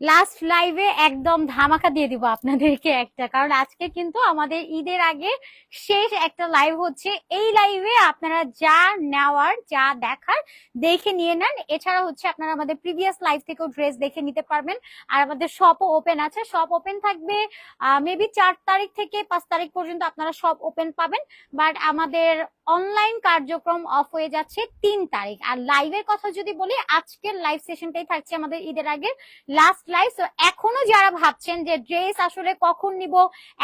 Last লাইভে একদম ধামাকা দিয়ে দিব আপনাদেরকে একটা। কারণ আজকে কিন্তু আমাদের ঈদের আগে শেষ একটা লাইভ হচ্ছে। এই লাইভে আপনারা যা নেওয়ার, যা দেখার দেখে নিয়ে নেন। এছাড়া হচ্ছে আপনারা আমাদের প্রিভিয়াস লাইভ থেকেও ড্রেস দেখে নিতে পারবেন। আর আমাদের শপও ওপেন আছে। শপ ওপেন থাকবে মেবি চার তারিখ থেকে পাঁচ তারিখ পর্যন্ত আপনারা শপ ওপেন পাবেন। বাট আমাদের অনলাইন কার্যক্রম অফ হয়ে যাচ্ছে তিন তারিখ। আর লাইভের কথা যদি বলি, আজকের লাইভ সেশনটাই থাকছে আমাদের ঈদের আগের। লাস্ট লাইভ তো এখনও যারা ভাবছেন যে ড্রেস আসলে কখন নিব,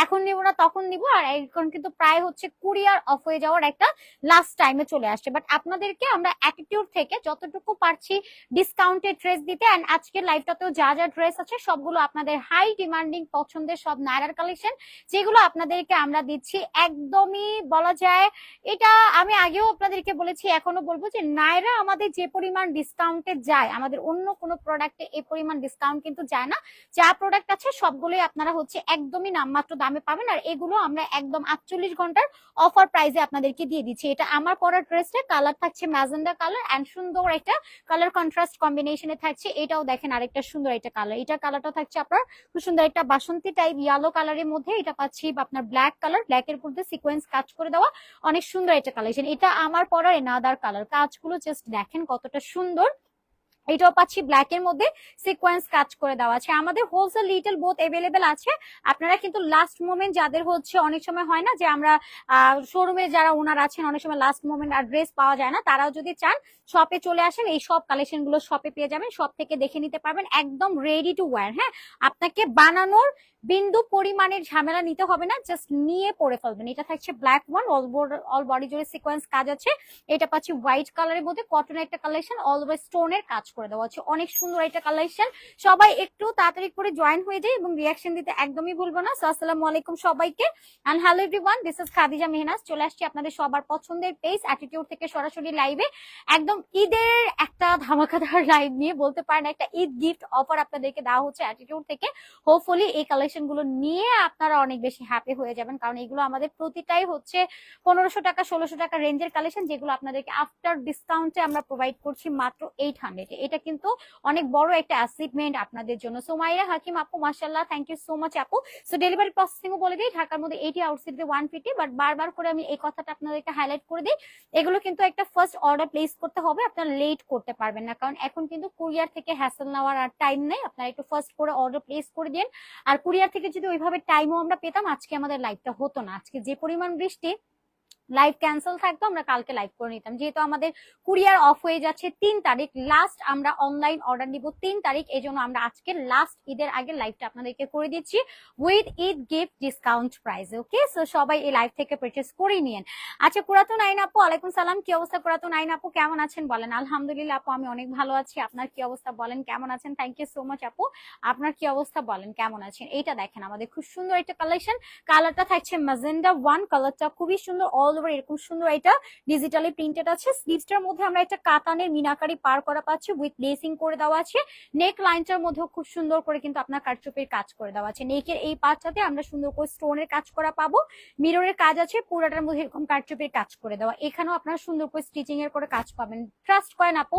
এখন নিব না, তখন নিব, আর এখন কিন্তু প্রায় হচ্ছে কুরিয়ার অফ হয়ে যাওয়ার একটা লাস্ট টাইমে চলে আসছে। বাট আপনাদেরকে আমরা অ্যাটিটিউড থেকে যতটুকু পারছি ডিসকাউন্টে ড্রেস দিতে অ্যান্ড আজকের লাইভটাতেও যা যা ড্রেস আছে, সবগুলো আপনাদের হাই ডিমান্ডিং পছন্দের সব নায়রার কালেকশন যেগুলো আপনাদেরকে আমরা দিচ্ছি একদমই বলা যায়, এটা আমি আগেও আপনাদেরকে বলেছি, এখনও বলব যে নায়রা আমাদের যে পরিমাণ ডিসকাউন্টে যায়, আমাদের অন্য কোনো প্রোডাক্টে এই পরিমাণ ডিসকাউন্ট কিন্তু যায় না। যা প্রোডাক্ট আছে সবগুলোই আপনারা হচ্ছে একদমই নামমাত্র দামে পাবেন। আর এগুলো আমরা একদম আটচল্লিশ ঘণ্টার অফার প্রাইসে আপনাদেরকে দিয়ে দিচ্ছি। এটা আমার পরা ড্রেসটা কালার থাকছে ম্যাজেন্ডা কালার অ্যান্ড সুন্দর একটা কালার কন্ট্রাস্ট কম্বিনেশনে থাকছে। এটাও দেখেন আরেকটা সুন্দর একটা কালার এটা কালারটা থাকছে আপনার খুব সুন্দর একটা বাসন্তী টাইপ ইয়েলো কালারের মধ্যে। এটা পাচ্ছি আপনার ব্ল্যাক কালার ব্ল্যাক এর মধ্যে সিকোয়েন্স কাজ করে দেওয়া অনেক সুন্দর একটা কালেকশন এটা আমার পরার এনাদার কালার কাজগুলো জাস্ট দেখেন কতটা সুন্দর। এটাও পাচ্ছি ব্ল্যাক এর মধ্যে সিকোয়েন্স কাজ করে দেওয়া আছে। আমাদের হোলসেল লিটল বোথ এভেলেবেল আছে। আপনারা কিন্তু লাস্ট মোমেন্ট যাদের হচ্ছে অনেক সময় হয় না যে আমরা শোরুমে যারা ওনার আছেন, অনেক সময় লাস্ট মোমেন্ট আর ড্রেস পাওয়া যায় না, তারাও যদি চান শপে চলে আসেন, এই সব কালেকশনগুলো শপে পেয়ে যাবেন শপ থেকে দেখে নিতে পারবেন, একদম রেডি টু ওয়্যার হ্যাঁ? আপনাকে বানানোর বিন্দু পরিমাণের ঝামেলা নিতে হবে না জাস্ট নিয়ে পরে ফেলবেন। এটা থাকছে black one all all body জুড়ে সিকোয়েন্স কাজ আছে। এটা পাচ্ছি হোয়াইট কালারের মধ্যে কটনের একটা কালেকশন অলওয়েজ স্টোনের কাজ করে দেওয়া আছে। অনেক সুন্দর একটা কালেকশন সবাই একটু তাড়াতাড়ি করে জয়েন হয়ে যায় এবং রিয়াকশন দিতে একদমই ভুলবো না। সো আসসালামু আলাইকুম সবাইকে। And hello everyone this is Khadija Mehnaz চলে আসছি আপনাদের সবার পছন্দের পেজ অ্যাটিটিউড থেকে সরাসরি লাইভে একদম ঈদের একটা ধামাকাদার লাইভ নিয়ে বলতে পারেন, একটা ঈদ গিফট অফার আপনাদেরকে দেওয়া হচ্ছে অ্যাটিটিউড থেকে। হোপফুলি এই কালেকশন গুলো নিয়ে আপনারা অনেক বেশি হ্যাপি হয়ে যাবেন। কারণ এগুলো আমাদের প্রতিটাই হচ্ছে পনেরোশো টাকা, ষোলোশো টাকা রেঞ্জের কালেকশন যেগুলো আপনাদেরকে আফটার ডিসকাউন্টে আমরা প্রোভাইড করছি মাত্র এইট হান্ড্রেড এটা কিন্তু অনেক বড় একটা অ্যাচিভমেন্ট আপনাদের জন্য। সোমাইরা হাকিম, আপু মাসাল্লাহ থ্যাংক ইউ সো মাচ আপু। সো ডেলিভারি প্রসেসিং বলে দিই, ঢাকার মধ্যে eighty outside one fifty but বারবার করে আমি এই কথাটা আপনাদেরকে হাইলাইট করে দিই, এগুলো কিন্তু একটা ফার্স্ট অর্ডার প্লেস করতে হবে, আপনারা লেট করতে পারবেন না। কারণ এখন কিন্তু কুরিয়ার থেকে হ্যাসেল নেওয়ার আর টাইম নেই, আপনারা একটু ফার্স্ট করে অর্ডার প্লেস করে দিন। আর কুরিয়ার থেকে যদি ওইভাবে টাইমও আমরা পেতাম, আজকে আমাদের লাইভটা হতো না। আজকে যে পরিমাণ বৃষ্টি লাইভ ক্যান্সেল থাকতো, আমরা কালকে লাইভ করে নিতাম। যেহেতু আমাদের কুরিয়ার অফ হয়ে যাচ্ছে তিন তারিখ লাস্ট আমরা অনলাইন অর্ডার নিব তিন তারিখ এই জন্য আমরা আজকে লাস্ট ঈদের আগে লাইভটা আপনাদেরকে করে দিচ্ছি with Eid gift discount price okay so সবাই এই লাইভ থেকে পারচেস করে নিয়েন। আচ্ছা পুরাতন আইন আপু, আলাইকুম সালাম, কি অবস্থা পুরাতন আইন আপু? কেমন আছেন বলেন? আলহামদুলিল্লাহ আপু, আমি অনেক ভালো আছি। আপনার কি অবস্থা বলেন? কেমন আছেন? থ্যাংক ইউ সো মাচ আপু। আপনার কি অবস্থা বলেন? কেমন আছেন? এইটা দেখেন, আমাদের খুব সুন্দর একটা কালেকশন কালারটা থাকছে মাজেন্ডা ওয়ান কালারটা খুবই সুন্দর অল ওভার এরকম সুন্দর এটা ডিজিটালি প্রিন্টেড আছে। স্লিভসটার মধ্যে আমরা একটা কাতানের মিনাকারি পার করা পাচ্ছি উইথ লেসিং করে দেওয়া আছে। নেক লাইনটার মধ্যেও খুব সুন্দর করে কিন্তু আপনার কারচুপির কাজ করে দেওয়া আছে। নেকের এই পার্টটাতে আমরা সুন্দর করে স্টোনের কাজ করা পাবো। মিররের কাজ আছে, পুরাটার মধ্যে এরকম কারচুপির কাজ করে দেওয়া। এখানেও আপনারা সুন্দর করে স্টিচিং এর করে কাজ পাবেন। ট্রাস্ট করেন আপু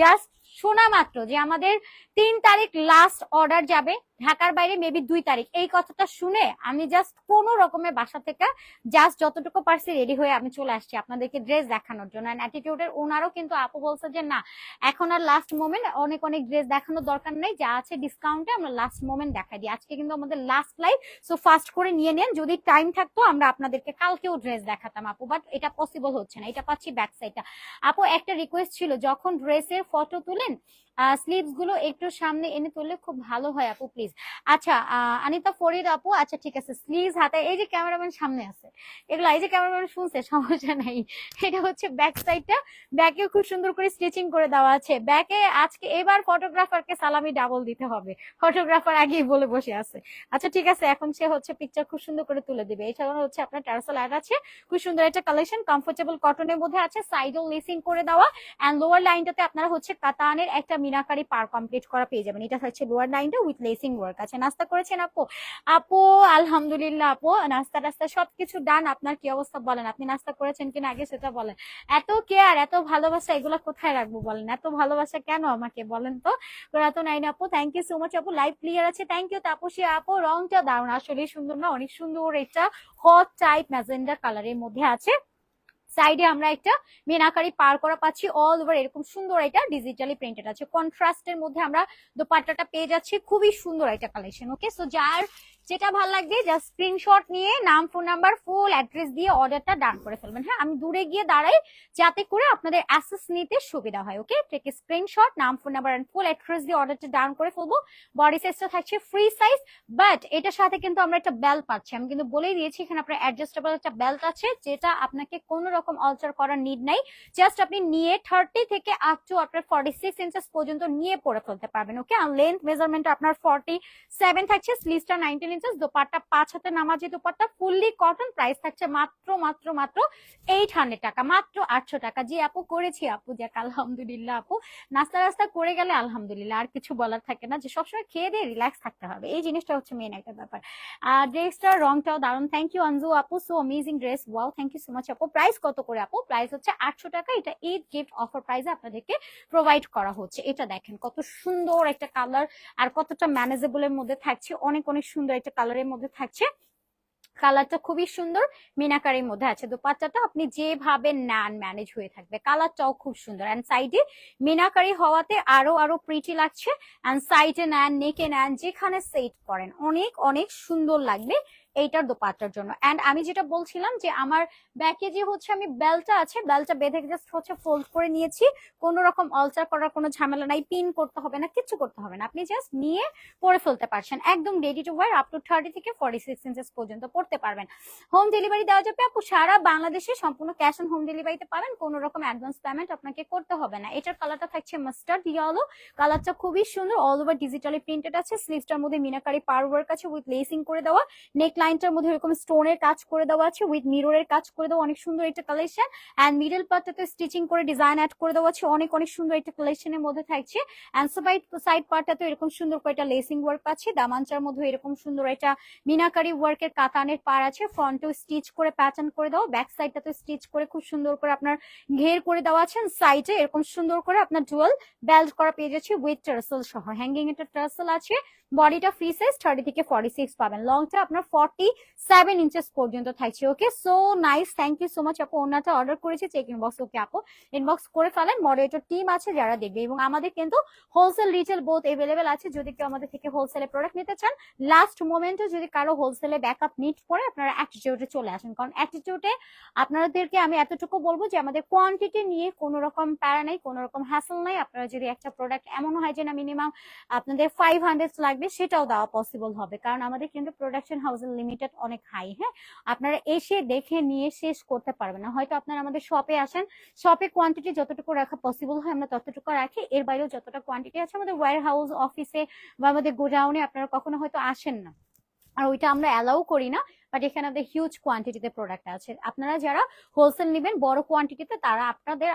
জাস্ট শোনা মাত্র যে আমাদের তিন তারিখ লাস্ট অর্ডার যাবে, ঢাকার বাইরে মেবি দুই তারিখ। এই কথাটা শুনে আমি জাস্ট কোনো রকমের বাসা থেকে জাস্ট যতটুকু পারছি রেডি হয়ে আমি চলে আসছি আপনাদেরকে ড্রেস দেখানোর জন্য। অ্যাটিটিউডের ওনারও কিন্তু আপু বলছে যে, না, এখন আর লাস্ট মোমেন্ট অনেক অনেক ড্রেস দেখানোর দরকার নেই। যা আছে ডিসকাউন্টে আমরা লাস্ট মোমেন্ট দেখাই দিই। আজকে কিন্তু আমাদের লাস্ট লাইভ সো ফাস্ট করে নিয়ে নেন। যদি টাইম থাকতো আমরা আপনাদেরকে কালকেও ড্রেস দেখাতাম আপু বাট এটা পসিবল হচ্ছে না। এটা পাচ্ছি ব্যাক সাইডটা আপু, একটা রিকোয়েস্ট ছিল, যখন ড্রেসের ফটো তুলেন স্লিভসগুলো একটু সামনে এনে তুললে খুব ভালো হয় আপু প্লিজ আচ্ছা আনিতা ফরিদ আপু আচ্ছা ঠিক আছে। স্লিভস হাতে, এই যে ক্যামেরাম্যান সামনে আছে, এগুলো, এই যে ক্যামেরাম্যান শুনছে, সমস্যা নাই। এটা হচ্ছে ব্যাক সাইডটা ব্যাকে খুব সুন্দর করে স্টিচিং করে দেওয়া আছে। ব্যাকে আজকে এবার ফটোগ্রাফারকে সালামি ডাবল দিতে হবে। ফটোগ্রাফার আগেই বলে বসে আছে। আচ্ছা ঠিক আছে, এখন সে হচ্ছে পিকচার খুব সুন্দর করে তুলে দিবে। এছাড়াও হচ্ছে আপনার টার্সেল অ্যাড আছে। খুব সুন্দর একটা কালেকশন কমফোর্টেবল কটনের মধ্যে আছে। সাইডও লেসিং করে দেওয়া। অ্যান্ড লোয়ার লাইনটাতে আপনারা হচ্ছে কাতান কাতানের একটা মিনাকারি পার কমপ্লিট করা পেয়ে যাবেন। এটা হচ্ছে লোয়ার লাইনটা উইথ লেসিং ওয়ার্ক আছে। নাস্তা করেছেন আপু? আপু, আলহামদুলিল্লাহ আপু, নাস্তা টাস্তা সবকিছু ডান আপনার কি অবস্থা বলেন? আপনি নাস্তা করেছেন কিনা? আগে সেটা বলেন। এত কেয়ার এত ভালোবাসা, এগুলো কোথায় রাখব বলেন? এত ভালোবাসা কেন আমাকে বলেন তো? তো নাইন আপু থ্যাংক ইউ সো মাচ আপু। লাইভ ক্লিয়ার আছে। থ্যাংক ইউ তাপসী আপু। রংটা দারুণ। আসলে সুন্দর না? অনেক সুন্দর। এটা হট টাইপ ম্যাজেন্ডা কালারের মধ্যে আছে। সাইডে আমরা একটা মিনাকারি পার করা পাচ্ছি অল ওভার এরকম সুন্দর এটা ডিজিটালি প্রিন্টেড আছে। কন্ট্রাস্টের মধ্যে আমরা দোপাট্টাটা পেয়ে যাচ্ছি। খুবই সুন্দর একটা কালেকশন ওকে সো যার যেটা ভালো লাগবে জাস্ট স্ক্রিনশট নিয়ে নাম ফোন নাম্বার ফুল অ্যাড্রেস দিয়ে অর্ডারটা ডান করে ফেলবেন। হ্যাঁ আমি দূরে গিয়ে দাঁড়াই, যাতে করে আপনাদের অ্যাসেস নিতে সুবিধা হয় ওকে টেক স্ক্রিনশট নাম phone number and full address দিয়ে অর্ডারটা ডান করে ফেলব। বডি সাইজটা থাকছে ফ্রি সাইজ বাট এটার সাথে কিন্তু আমরা একটা বেল্ট পাচ্ছি। আমি কিন্তু বলেই দিয়েছি, এখানে আপনার অ্যাডজাস্টেবল একটা বেল্ট আছে, যেটা আপনাকে কোনো রকম অল্টার করার নিড নাই। জাস্ট আপনি নিয়ে থার্টি থেকে আপ টু আপনার ফর্টি সিক্স ইঞ্চেস পর্যন্ত নিয়ে পরে ফেলতে পারবেন ওকে আর লেন্থ মেজারমেন্ট আপনার ফর্টি সেভেন থাকছে স্লিভসটা নাইনটিন ইঞ্চেস দোপাট্টা, পাঁচ হাতে নামাজি দোপাট্টা ফুললি কটন প্রাইস থাকছে মাত্র মাত্র মাত্র এইট হান্ড্রেড টাকা, মাত্র আটশো টাকা। জি আপু, করেছি আপু, যাক, আলহামদুলিল্লাহ আপু। নাস্তা রাস্তা করে গেলে আলহামদুলিল্লাহ, আর কিছু বলার থাকে না। যে সবসময় খেয়ে দিয়ে রিল্যাক্স থাকতে হবে, এই জিনিসটা হচ্ছে মেন একটা ব্যাপার। আর ড্রেসটার রংটাও দারুণ। থ্যাংক ইউ অঞ্জু আপু so amazing dress wow thank you so much আপু। প্রাইস কত করে আপু? প্রাইস হচ্ছে আটশো টাকা। এটা ঈদ গিফট অফার প্রাইসে আপনাদেরকে প্রোভাইড করা হচ্ছে। এটা দেখেন, কত সুন্দর একটা কালার আর কতটা ম্যানেজেবলের মধ্যে থাকছে। অনেক অনেক সুন্দর একটা কালারের মধ্যে থাকছে। কালারটা খুবই সুন্দর মিনাকারির মধ্যে আছে। দোপাট্টাটা আপনি যেভাবে নেন ম্যানেজ হয়ে থাকবে। কালারটাও খুব সুন্দর। অ্যান্ড সাইডে মিনাকারি হওয়াতে আরও আরও প্রিটি লাগছে। অ্যান্ড সাইডে নেন নেকে নেন, যেখানে সেট করেন, অনেক অনেক সুন্দর লাগবে। এইটার দোপাট্টার জন্য। অ্যান্ড আমি যেটা বলছিলাম যে আমার ব্যাকে যে হচ্ছে আমি বেলটা আছে বেলটা বেঁধে জাস্ট হচ্ছে ফোল্ড করে নিয়েছি। কোনো রকম অল্টার করার কোনো ঝামেলা নাই পিন করতে হবে না, কিচ্ছু করতে হবে না। আপনি জাস্ট নিয়ে পরে ফেলতে পারছেন। একদম ready to wear up to thirty থেকে ফর্টি সিক্স ইঞ্চেস পর্যন্ত পড়তে পারবেন। হোম ডেলিভারি দেওয়া যাবে, আপু, সারা বাংলাদেশে সম্পূর্ণ ক্যাশ অন হোম ডেলিভারিতে পাবেন। কোনো রকম অ্যাডভান্স পেমেন্ট আপনাকে করতে হবে না। এটার কালারটা থাকছে মাস্টার্ড ইয়েলো কালারটা খুবই সুন্দর অল ওভার ডিজিটালি প্রিন্টেড আছে। স্লিভসটার মধ্যে মিনাকারি পার ওয়ার্ক আছে উইথ লেসিং করে দেওয়া। নেক লাইনটার মধ্যে এরকম স্টোনের কাজ করে দেওয়া আছে উইথ মিররের কাজ করে দেওয়া, অনেক সুন্দর একটা কালেকশন অ্যান্ড মিডল পার্টটাতে স্টিচিং করে ডিজাইন অ্যাড করে দেওয়া আছে, অনেক অনেক সুন্দর একটা কালেকশনের মধ্যে থাকছে. অ্যান্ড সাইড সাইড পার্টটাতে এরকম সুন্দর করে একটা লেসিং ওয়ার্ক আছে, দামাঞ্চার মধ্যে এরকম সুন্দর একটা মিনাকারি ওয়ার্কের কাতানের পার আছে ফ্রন্টেও স্টিচ করে প্যাটার্ন করে দেওয়া ব্যাক সাইডটাতে স্টিচ করে খুব সুন্দর করে আপনার ঘের করে দেওয়া আছে সাইডে এরকম সুন্দর করে আপনার ডুয়াল বেল্ট করা পেয়ে যাচ্ছে উইথ টার্সেল সহ। হ্যাঙ্গিং একটা টার্সেল আছে বডিটা ফ্রি সাইজ থার্টি থেকে ফর্টি সিক্স পাবেন। লংটা আপনার ফর্টি সেভেন ইঞ্চেস পর্যন্ত থাকছে okay so nice thank you so much আপু ওনাটা অর্ডার করেছি চেক ইনবক্স ওকে আপু? ইনবক্স করে ফেলেন মডারেটর টিম আছে যারা দেখবে, এবং আমাদের কিন্তু হোলসেল রিটেল বোথ এভেলেবেল আছে। যদি কেউ আমাদের থেকে হোলসেলে প্রোডাক্ট নিতে চান লাস্ট মোমেন্টে যদি কারও হোলসেলে ব্যাকআপ নিড করে আপনারা অ্যাটিটিউডে চলে আসেন। কারণ অ্যাটিটিউডে আপনাদেরকে আমি এতটুকু বলব যে, আমাদের কোয়ান্টিটি নিয়ে কোনো রকম প্যারা নেই, কোনো রকম হ্যাসল নাই। আপনারা যদি একটা প্রোডাক্ট এমন হয় যে, না মিনিমাম আপনাদের ফাইভ হান্ড্রেড লাগবে, সেটাও দেওয়া পসিবল হবে। কারণ আমাদের কিন্তু প্রোডাকশন হাউসের লিমিটেড অনেক হাই হ্যাঁ? আপনারা এসে দেখে নিয়ে শেষ করতে পারবেন না। হয়তো আপনারা আমাদের শপে আসেন শপে কোয়ান্টিটি যতটুকু রাখা পসিবল হয় আমরা ততটুকু রাখি। এর বাইরেও যতটা কোয়ান্টিটি আছে আমাদের ওয়ার হাউস অফিসে বা আমাদের গোডাউনে আপনারা কখনো হয়তো আসেন না। আর ওইটা আমরা অ্যালাউ করি না। বাট এখানে আমাদের হিউজ কোয়ান্টিটিতে প্রোডাক্ট আছে। আপনারা যারা হোলসেল নেবেন, বড় কোয়ান্টিটিতে তারা আপনাদের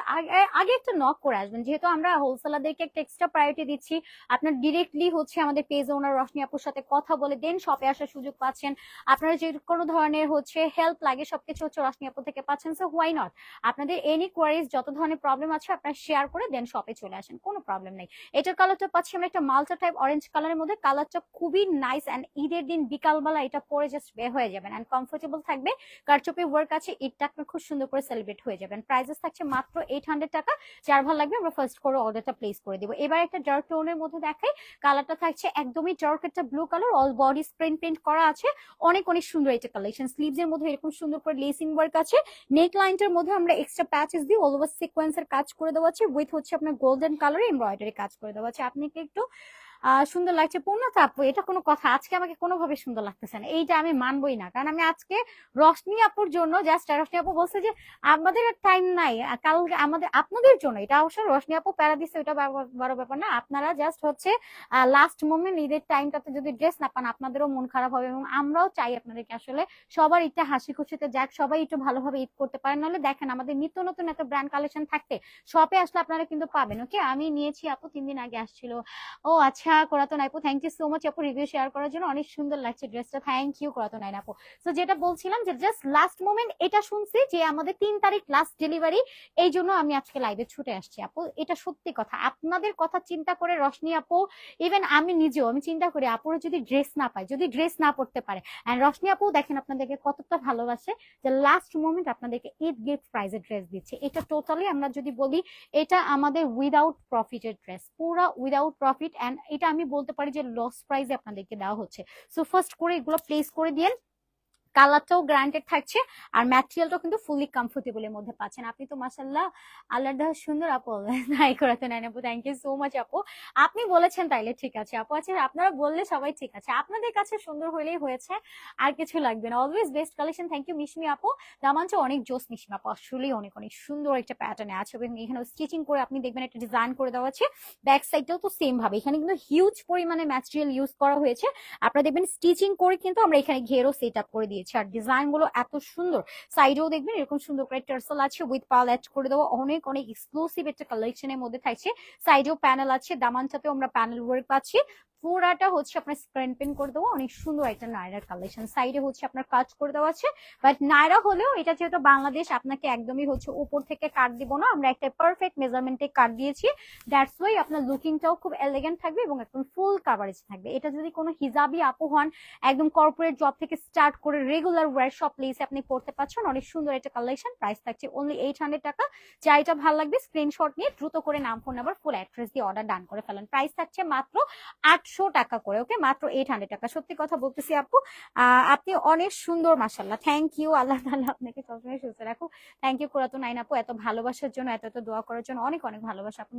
আগে একটা নক করে আসবেন। যেহেতু আমরা হোলসেলারদেরকে একটা এক্সট্রা প্রায়োরিটি দিচ্ছি, আপনার ডিরেক্টলি হচ্ছে আমাদের পেজ ওনার রশনি আপুর সাথে কথা বলে দেন শপে আসার সুযোগ পাচ্ছেন। আপনারা যে কোনো ধরনের হচ্ছে হেল্প লাগে, সবকিছু হচ্ছে রশনি আপু থেকে পাচ্ছেন। সো হোয়াই নট আপনাদের এনি কোয়ারিজ যত ধরনের প্রবলেম আছে, আপনারা শেয়ার করে দেন শপে চলে আসেন। কোনো প্রবলেম নেই। এটার কালারটা পাচ্ছি আমরা একটা মালটা টাইপ অরেঞ্জ কালারের মধ্যে। কালারটা খুবই নাইস অ্যান্ড ঈদের দিন বিকালবেলা এটা পরে জাস্ট বের হয়ে যাবেন অ্যান্ড কমফোর্টেবল থাকবে। কারচুপি ওয়ার্ক আছে, ঈদটা আপনার খুব সুন্দর করে সেলিব্রেট হয়ে যাবেন। প্রাইসেস থাকছে মাত্র এইট হান্ড্রেড টাকা। যার ভালো লাগবে, আমরা ফার্স্ট করে অর্ডারটা প্লেস করে দিব। এবার একটা ডার্ক টোনের মধ্যে দেখাই। কালারটা থাকছে একদমই ডার্ক একটা blue colour all body screen print করা আছে। অনেক অনেক সুন্দর এটা কালেকশন স্লিভস এর মধ্যে এরকম সুন্দর করে লেসিং ওয়ার্ক আছে। নেক লাইনটার মধ্যে আমরা এক্সট্রা প্যাচেস দিই অল ওভার সিকোয়েন্সের কাজ করে দেওয়া আছে। উইথ হচ্ছে আপনার গোল্ডেন কালার এমব্রয়ডারি কাজ করে দেওয়া আছে। আপনি কি একটু সুন্দর লাগছে। পূর্ণতা আপু এটা কোনো কথা। আজকে আমাকে কোনোভাবে সুন্দর লাগতেছে না। এইটা আমি মানবই না। কারণ আমি আজকে রশনি আপুর জন্য জাস্ট রশনি আপু বলছে যে, আমাদের টাইম নাই। কালকে আমাদের, আপনাদের জন্য। এটা অবশ্য রশনি আপু প্যারা দিচ্ছে ওটা বড়- ব্যাপার না। আপনারা জাস্ট হচ্ছে লাস্ট মোমেন্ট ঈদের টাইমটাতে যদি ড্রেস না পান, আপনাদেরও মন খারাপ হবে এবং আমরাও চাই আপনাদেরকে আসলে সবার ঈদটা হাসি খুশিতে যাক, সবাই একটু ভালোভাবে ঈদ করতে পারেন। নাহলে দেখেন, আমাদের নিত্য নতুন এত ব্র্যান্ড কালেকশন থাকতে শপে আসলে আপনারা কিন্তু পাবেন ওকে আমি নিয়েছি আপু, তিন দিন আগে আসছিল। ও আচ্ছা করাতো আপু থ্যাংক ইউ সো মাচ আপু রিভিউ শেয়ার করার জন্য। অনেক সুন্দর লাগছে ড্রেসটা থ্যাংক ইউ করাতো নাই আপু। তো যেটা বলছিলাম যে জাস্ট লাস্ট মোমেন্ট এটা শুনছি যে আমাদের তিন তারিখ লাস্ট ডেলিভারি এই জন্য আমি আজকে লাইভে ছুটে আসছি আপু। এটা সত্যি কথা। আপনাদের কথা চিন্তা করে রশনি আপু ইভেন আমি নিজেও, আমি চিন্তা করি আপুরা যদি ড্রেস না পায়, যদি ড্রেস না পড়তে পারে। অ্যান্ড রশনি আপু, দেখেন আপনাদেরকে কতটা ভালোবাসে যে লাস্ট মোমেন্ট আপনাদেরকে ঈদ গিফট প্রাইজে ড্রেস দিচ্ছে। এটা টোটালি আমরা যদি বলি, এটা আমাদের উইদাউট প্রফিটের ড্রেস পুরা উইদাউট প্রফিট অ্যান্ড এটা আমি বলতে পারি যে লস প্রাইজে আপনাদেরকে দেওয়া হচ্ছে। সো ফার্স্ট করে এগুলো প্লেস করে দিয়েন। কালারটাও গ্রান্টেড থাকছে, আর ম্যাটেরিয়ালটাও কিন্তু ফুলি কমফোর্টেবল এর মধ্যে পাচ্ছেন। আপনি তো মাসাল্লাহ আল্লাহ দেওয়া সুন্দর আপু, তাই করাতে আপু। থ্যাংক ইউ সো মাচ আপু। আপনি বলেছেন তাইলে ঠিক আছে। আপু আছে আপনারা বললে সবাই ঠিক আছে। আপনাদের কাছে সুন্দর হলেই হয়েছে, আর কিছু লাগবে না। Always best collection thank you Mishmi আপু। দামাঞ্চ অনেক জোস মিশমি আপু, আসলেই অনেক অনেক সুন্দর একটা প্যাটার্নে আছে। এবং এখানে স্টিচিং করে আপনি দেখবেন একটা ডিজাইন করে দেওয়া আছে। ব্যাক সাইডটাও তো সেম ভাবে। এখানে কিন্তু হিউজ পরিমাণে ম্যাটেরিয়াল ইউজ করা হয়েছে। আপনারা দেখবেন স্টিচিং করে কিন্তু আমরা এখানে ঘেরও সেট আপ করে দিয়েছি। আর ডিজাইনগুলো এত সুন্দর। সাইডেও দেখবেন এরকম সুন্দর করে টার্সেল আছে উইথ পাল অ্যাড করে দেওয়া। অনেক অনেক এক্সক্লুসিভ একটা কালেকশনের মধ্যে থাকছে সাইডেও প্যানেল আছে। দামানটাতেও আমরা প্যানেল ওয়ার্ক পাচ্ছি। পুরাটা হচ্ছে আপনার স্ক্রিন পেন করে দেবো অনেক সুন্দর একটা নায়রার কালেকশন। সাইডে হচ্ছে আপনার কাজ করে দেওয়া আছে। বাট নায়রা হলেও এটা যেহেতু বাংলাদেশ, আপনাকে একদমই হচ্ছে উপর থেকে কাট দিব না। আমরা একটা পারফেক্ট মেজারমেন্টে কাট দিয়েছি। দ্যাটস ওয়াই আপনার লুকিংটাও খুব এলিগেন্ট থাকবে এবং একদম ফুল কাভারেজ থাকবে। এটা যদি কোনো হিজাবি আপু হন, একদম কর্পোরেট জব থেকে স্টার্ট করে রেগুলার ওয়ার সব প্লেসে আপনি পড়তে পারছেন, অনেক সুন্দর একটা কালেকশন প্রাইস থাকছে অনলি এইট হান্ড্রেড টাকা। যা এটা ভালো লাগবে স্ক্রিনশট নিয়ে দ্রুত করে নাম ফোন নাম্বার ফুল অ্যাড্রেস দিয়ে অর্ডার ডান করে ফেলেন। প্রাইস থাকছে মাত্র আটশো টাকা করে ওকে মাত্র এইট হান্ড্রেড টাকা। সত্যি কথা বলতেছি আপু আপনি অনেক সুন্দর মাসাল্লাহ থ্যাংক ইউ আল্লাহ তাআলা আপনাকে সবসময় সুস্থ রাখো থ্যাংক ইউ করাতো নাইন আপু, এত ভালোবাসার জন্য, এত এত দোয়া করার জন্য অনেক অনেক ভালোবাসা। আপু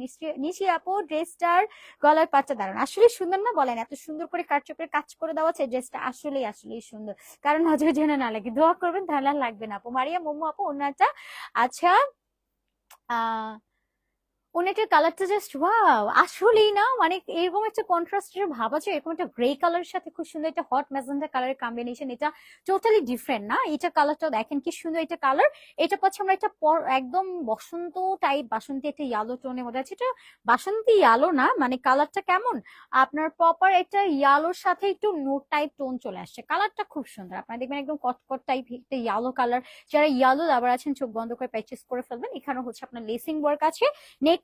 নিশি আপু, ড্রেসটার গলার পাটটা দাঁড়ান আসলে সুন্দর না বলেন, এত সুন্দর করে কাটচোপের কাজ করে দেওয়া আছে ড্রেসটা আসলেই আসলেই সুন্দর। কারণ নজর যেন না লাগে। দোয়া করবেন, তাহলে আর লাগবে না। আপু, মারিয়া, মোমো আপু ওনারটা আচ্ছা আহ ওনেটের কালারটা জাস্ট ওয়াও আসলেই না মানে এরকম একটা কন্ট্রাস্টের ভাব আছে, এরকম একটা গ্রে কালারের সাথে খুব সুন্দর একটা হট ম্যাজেন্টা কালারের কম্বিনেশন এটা টোটালি ডিফারেন্ট না? এটা কালারটাও দেখেন কি সুন্দর এটা কালার এটা পাচ্ছি আমরা একটা একদম বসন্ত টাইপ বাসন্তী একটা ইয়ালো টোনের মধ্যে আছে, এটা বাসন্তী ইয়ালো না মানে কালারটা কেমন? আপনার প্রপার একটা ইয়ালোর সাথে একটু নোট টাইপ টোন চলে আসছে কালারটা খুব সুন্দর, আপনারা দেখবেন একদম কটকট টাইপ একটা ইয়ালো কালার যারা ইয়ালো লাভার আছেন, চোখ বন্ধ করে পারচেস করে ফেলবেন এখানে হচ্ছে আপনার লেসিং ওয়ার্ক আছে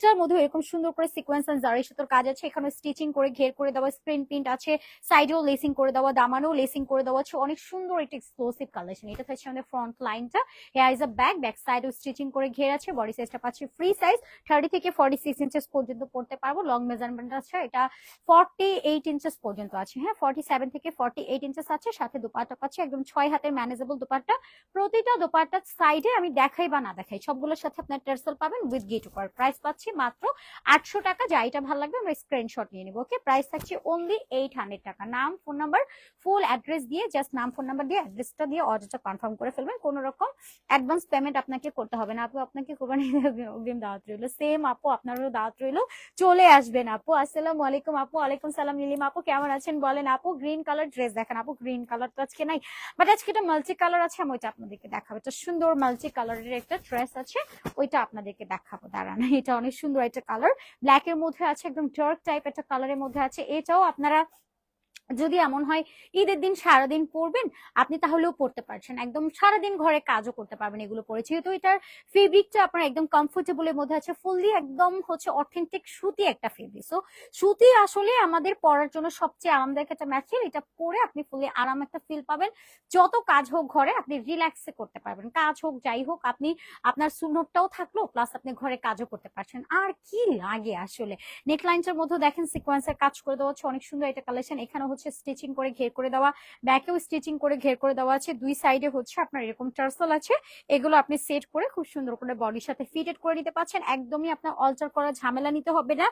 নেটটার মধ্যে এরকম সুন্দর করে সিকোয়েন্স এন্ড জারি সুতোর কাজ আছে। এখানে স্টিচিং করে ঘের করে দেওয়া স্ক্রিন প্রিন্ট আছে সাইডেও লেসিং করে দেওয়া, দামানেও লেসিং করে দেওয়া আছে। অনেক সুন্দর একটা এক্সক্লুসিভ কালেকশন এটা হচ্ছে আমাদের ফ্রন্ট লাইনটা here is a back back সাইডেও স্টিচিং করে ঘের আছে বডি সাইজটা পাচ্ছি ফ্রি সাইজ থার্টি থেকে ফর্টি সিক্স ইঞ্চেস পর্যন্ত পড়তে পারব। লং মেজারমেন্ট আছে, এটা ফর্টি এইট ইঞ্চেস পর্যন্ত আছে। হ্যাঁ ফর্টি সেভেন থেকে ফর্টি এইট ইঞ্চেস আছে, সাথে দুপাট্টা পাচ্ছি, একদম ছয় হাতের ম্যানেজেবল দুপাট্টা। প্রতিটা দোপাট্টার সাইডে আমি দেখাই বা না দেখাই, সবগুলোর সাথে আপনার টার্সেল পাবেন উইথ গেট উপর প্রাইস পাচ্ছি মাত্র আটশো টাকা, যা এটা ভালো লাগবে, আমরা স্ক্রিনশট নিয়ে নিবো। ওকে প্রাইস থাকছে অনলি এইট হান্ড্রেড টাকা। নাম ফোন নাম্বার ফুল অ্যাড্রেস দিয়ে জাস্ট নাম ফোন নাম্বার দিয়ে অ্যাড্রেসটা দিয়ে অর্ডারটা কনফার্ম করে ফেলবেন। কোনো রকম অ্যাডভান্স পেমেন্ট আপনাকে করতে হবে না। আপু, আপনাকে অগ্রিম দাওয়াত রইল। সেম আপু, আপনারও দাওয়াত রইল। চলে আসবেন আপু। আসসালামু আলাইকুম আপু। আলাইকুম সালাম নীলিমা আপু। কেমন আছেন বলেন আপু? গ্রিন কালার ড্রেস দেখেন আপু। গ্রিন কালার তো আজকে নাই। বাট আজকে এটা মাল্টি কালার আছে, আমি ওইটা আপনাদেরকে দেখাবো। এটা সুন্দর মাল্টি কালারের একটা ড্রেস আছে, ওইটা আপনাদেরকে দেখাবো। দাঁড়ান, এটা অনেক সুন্দর একটা কালার ব্ল্যাক এর মধ্যে আছে একদম ডার্ক টাইপ একটা কালারের মধ্যে আছে। এটাও আপনারা যদি এমন হয়, ঈদের দিন সারাদিন পরবেন আপনি তাহলেও পড়তে পারছেন। একদম সারাদিন ঘরে কাজও করতে পারবেন এগুলো পরে যেহেতু এটার ফেব্রিকটা আপনার একদম কমফোর্টেবলের মধ্যে আছে ফুললি একদম হচ্ছে অথেন্টিক সুতি একটা ফেব্রিক সো সুতি আসলে আমাদের পরার জন্য সবচেয়ে আরামদায়ক একটা ম্যাটেরিয়াল এটা পরে আপনি ফুললি আরাম একটা ফিল পাবেন। যত কাজ হোক ঘরে, আপনি রিল্যাক্সে করতে পারবেন। কাজ হোক, যাই হোক, আপনি, আপনার সুনটটাও থাকল প্লাস আপনি ঘরে কাজও করতে পারছেন। আর কি লাগে আসলে? নেকলাইনটার মধ্যে দেখেন সিকোয়েন্সের কাজ করে দেওয়া হচ্ছে, অনেক সুন্দর এটা কালেকশন এখানে হচ্ছে স্টিচিং করে ঘের করে দেওয়া ব্যাকেও স্টিচিং করে ঘের করে দেওয়া আছে, দুই সাইডে হচ্ছে আপনার এরকম টার্সেল আছে, এগুলো আপনি সেট করে খুব সুন্দর করে বডির সাথে ফিটেড করে নিতে পারছেন একদমই আপনার অল্টার করার ঝামেলা নিতে হবে না,